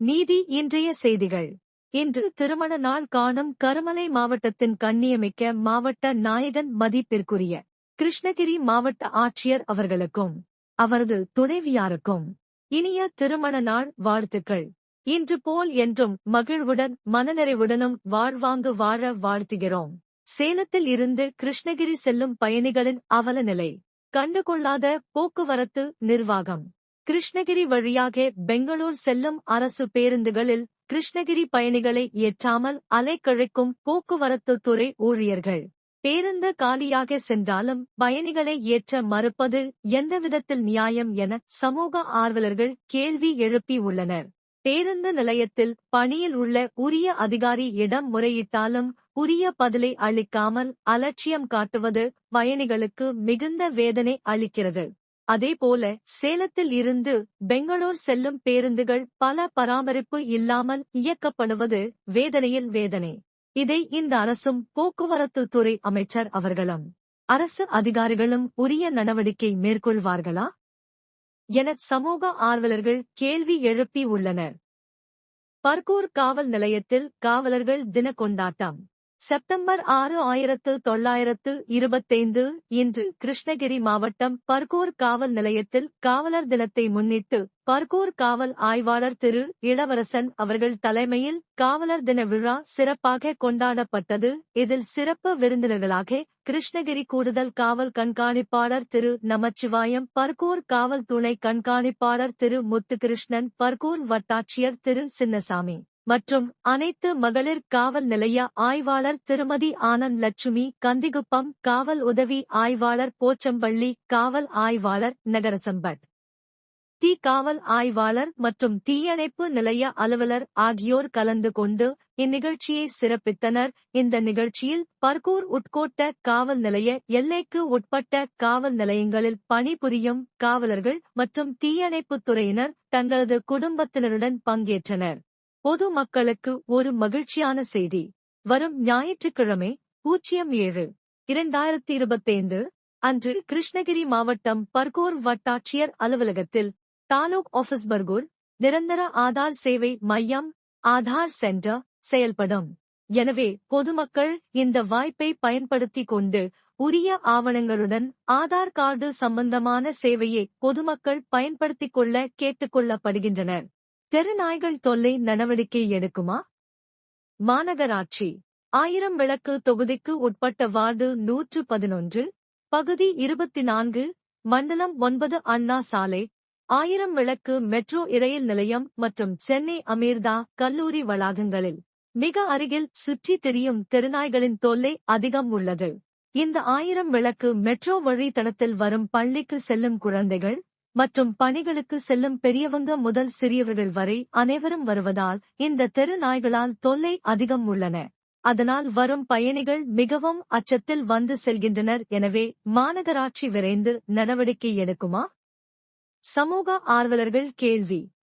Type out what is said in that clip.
நீதி இன்றைய செய்திகள். இன்று திருமண நாள் காணும் கருமலை மாவட்டத்தின் கண்ணியமிக்க மாவட்ட நாயகன் மதிப்பிற்குரிய கிருஷ்ணகிரி மாவட்ட ஆட்சியர் அவர்களுக்கும் அவரது துணைவியாருக்கும் இனிய திருமண நாள் வாழ்த்துக்கள். இன்று போல் என்றும் மகிழ்வுடன் மனநிறைவுடனும் வாழ்வாங்கு வாழ வாழ்த்துகிறோம். சேலத்தில் இருந்து கிருஷ்ணகிரி செல்லும் பயணிகளின் அவலநிலை கண்டுகொள்ளாத போக்குவரத்து நிர்வாகம். கிருஷ்ணகிரி வழியாக பெங்களூர் செல்லும் அரசு பேருந்துகளில் கிருஷ்ணகிரி பயணிகளை ஏற்றாமல் அலைக்கழிக்கும் போக்குவரத்து துறை ஊழியர்கள். பேருந்து காலியாக சென்றாலும் பயணிகளை ஏற்ற மறுப்பது எந்த விதத்தில் நியாயம் என சமூக ஆர்வலர்கள் கேள்வி எழுப்பி உள்ளனர். பேருந்து நிலையத்தில் பணியில் உள்ள உரிய அதிகாரி இடம் முறையிட்டாலும் உரிய பதிலை அளிக்காமல் அலட்சியம் காட்டுவது பயணிகளுக்கு மிகுந்த வேதனை அளிக்கிறது. அதேபோல சேலத்தில் இருந்து பெங்களூர் செல்லும் பேருந்துகள் பல பராமரிப்பு இல்லாமல் இயக்கப்படுவது வேதனையில் வேதனை. இதை இந்த அரசும் போக்குவரத்து துறை அமைச்சர் அவர்களும் அரசு அதிகாரிகளும் உரிய நடவடிக்கை மேற்கொள்வார்களா? என சமூக ஆர்வலர்கள் கேள்வி எழுப்பி உள்ளனர். பர்கூர் காவல் நிலையத்தில் காவலர்கள் தின கொண்டாட்டம். செப்டம்பர் ஆறு ஆயிரத்து தொள்ளாயிரத்து இருபத்தைந்து இன்று கிருஷ்ணகிரி மாவட்டம் பர்கூர் காவல் நிலையத்தில் காவலர் தினத்தை முன்னிட்டு பர்கூர் காவல் ஆய்வாளர் திரு இளவரசன் அவர்கள் தலைமையில் காவலர் தின விழா சிறப்பாக கொண்டாடப்பட்டது. இதில் சிறப்பு விருந்தினர்களாக கிருஷ்ணகிரி கூடுதல் காவல் கண்காணிப்பாளர் திரு நமச்சிவாயம் பர்கூர் காவல் துணை கண்காணிப்பாளர் திரு முத்துகிருஷ்ணன் பர்கூர் வட்டாட்சியர் திரு சின்னசாமி. மற்றும் அனைத்து மகளிர் காவல் நிலைய ஆய்வாளர் திருமதி ஆனந்த் லட்சுமி கந்திகுப்பம் காவல் உதவி ஆய்வாளர் போச்சம்பள்ளி காவல் ஆய்வாளர் நகரசம்பட். தீ காவல் ஆய்வாளர் மற்றும் தீயணைப்பு நிலைய அலுவலர் ஆகியோர் கலந்து கொண்டு இந்நிகழ்ச்சியை சிறப்பித்தனர். இந்த நிகழ்ச்சியில் பர்கூர் உட்கோட்ட காவல் நிலைய எல்லைக்கு உட்பட்ட காவல் நிலையங்களில் பணிபுரியும் காவலர்கள் மற்றும் தீயணைப்புத் துறையினர் தங்களது குடும்பத்தினருடன் பங்கேற்றனர். பொது மக்களுக்கு ஒரு மகிழ்ச்சியான செய்தி. வரும் ஞாயிற்றுக்கிழமை பூஜ்ஜியம் ஏழு இரண்டாயிரத்தி இருபத்தைந்து அன்று கிருஷ்ணகிரி மாவட்டம் பர்கூர் வட்டாட்சியர் அலுவலகத்தில் தாலூக் ஆபீஸ் பர்கூர் நிரந்தர ஆதார் சேவை மையம் ஆதார் சென்டர் செயல்படும். எனவே பொதுமக்கள் இந்த வாய்ப்பை பயன்படுத்திக் கொண்டு உரிய ஆவணங்களுடன் ஆதார் கார்டு சம்பந்தமான சேவையை பொதுமக்கள் பயன்படுத்திக் கொள்ள கேட்டுக்கொள்ளப்படுகின்றனர் தெருநாய்கள் தொல்லை நடவடிக்கை எடுக்குமா? மாநகராட்சி. ஆயிரம் விளக்கு தொகுதிக்கு உட்பட்ட வார்டு நூற்று பதினொன்று பகுதி இருபத்தி நான்கு மண்டலம் ஒன்பது அண்ணா சாலை. ஆயிரம் விளக்கு மெட்ரோ இரயில் நிலையம் மற்றும் சென்னை அமீர்தா கல்லூரி வளாகங்களில். மிக அருகில் சுற்றி தெரியும் தெருநாய்களின் தொல்லை அதிகம் உள்ளது. இந்த ஆயிரம் விளக்கு மெட்ரோ வழித்தடத்தில் வரும் பள்ளிக்கு செல்லும் குழந்தைகள் மற்றும் பணிகளுக்கு செல்லும் பெரியவங்க முதல் சிறியவர்கள் வரை அனைவரும் வருவதால் இந்த தெரு நாய்களால் தொல்லை அதிகம் உள்ளன. அதனால் வரும் பயணிகள் மிகவும் அச்சத்தில் வந்து செல்கின்றனர். எனவே மாநகராட்சி விரைந்து நடவடிக்கை எடுக்குமா? சமூக ஆர்வலர்கள் கேள்வி.